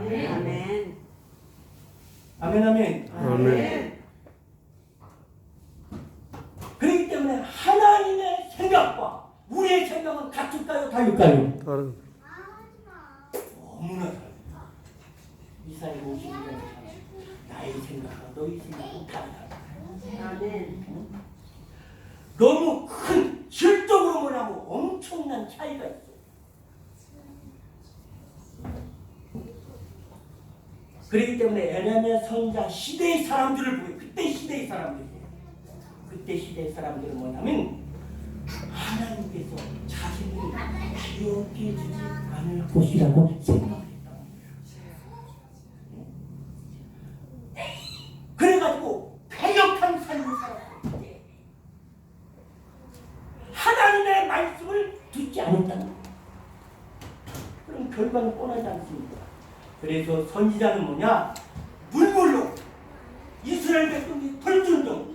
아멘. 아멘 아멘. 아멘. 그렇기 때문에 하나님의 생각과 우리의 생각은 같을까요? 다를까요? 다른 너무나 다릅니다. 이사의 52년 나의 생각과 너희 생각은 다르다. 아멘. 너무 큰 질적으로 뭐냐고 엄청난 차이가 있어 그렇기 때문에 에레미야 선자 시대의 사람들을 보여. 그때 시대의 사람들이에요. 그때 시대의 사람들은 뭐냐면 하나님께서 자신을 기억해 주지 않을 곳이라고 생각했다. 그래가지고 폐역한 삶을 살았어요. 하나님의 말씀을 듣지 않았다는. 그럼 결과는 뻔하지 않습니까? 그래서 선지자는 뭐냐? 물물로 이스라엘 백성이 벌준정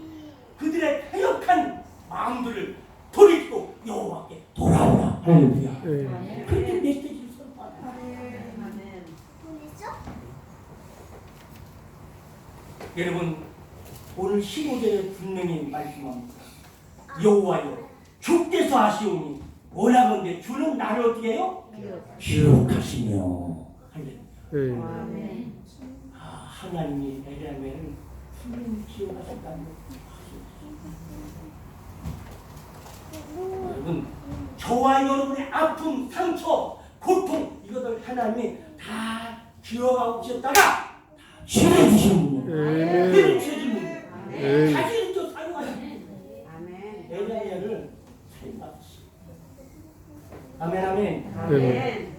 그들의 폐역한 마음들을 돌이키고 여호와께 돌아오라. 할렐루야. 예. 그렇게 메시지를 아멘. 여러분 오늘 15절에 분명히 말씀합니다. 여호와여 주께서 하시오니 뭐라건데 주는 나를 어떻게 해요? 기억하시며 할렐루야. 예. 아멘. 아, 하나님이 에레미야를 기억하셨다는 것. 여러분 저와 여러분의 아픔, 상처, 고통 이것들 하나님이 다 기억하고 계셨다가 다 치료해 주시는 아멘. 분이에요. 치료해 주는 아멘. 분이에요. 다시 또 사용하시는 아멘. 에레미야를 사용받으시. 아멘 아멘. 아멘.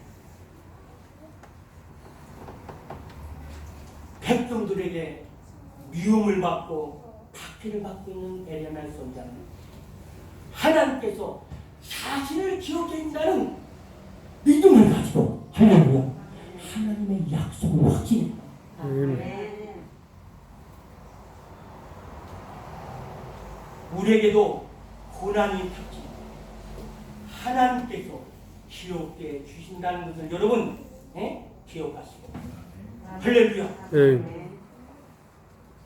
백성들에게 미움을 받고 박해를 받고 있는 에레미야 선자는 하나님께서 자신을 기억해준다는 믿음을 가지고 할렐루야 하나님의 약속을 확신해 아멘. 우리에게도 고난이 닥치 하나님께서 기억해 주신다는 것을 여러분 예? 기억하시고 할렐루야 예.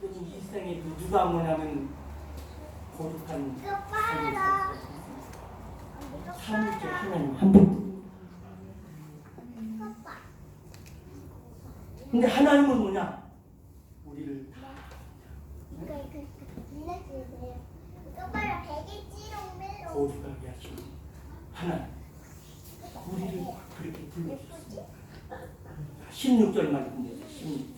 여러분 이 세상에 누가 뭐냐면 거룩한 삼위째 하나님 한 분. 근데 하나님은 뭐냐? 우리를 다 거룩하게 하시고 하나님 우리를 그렇게 불러주셨습니다. 16절 말씀 mm.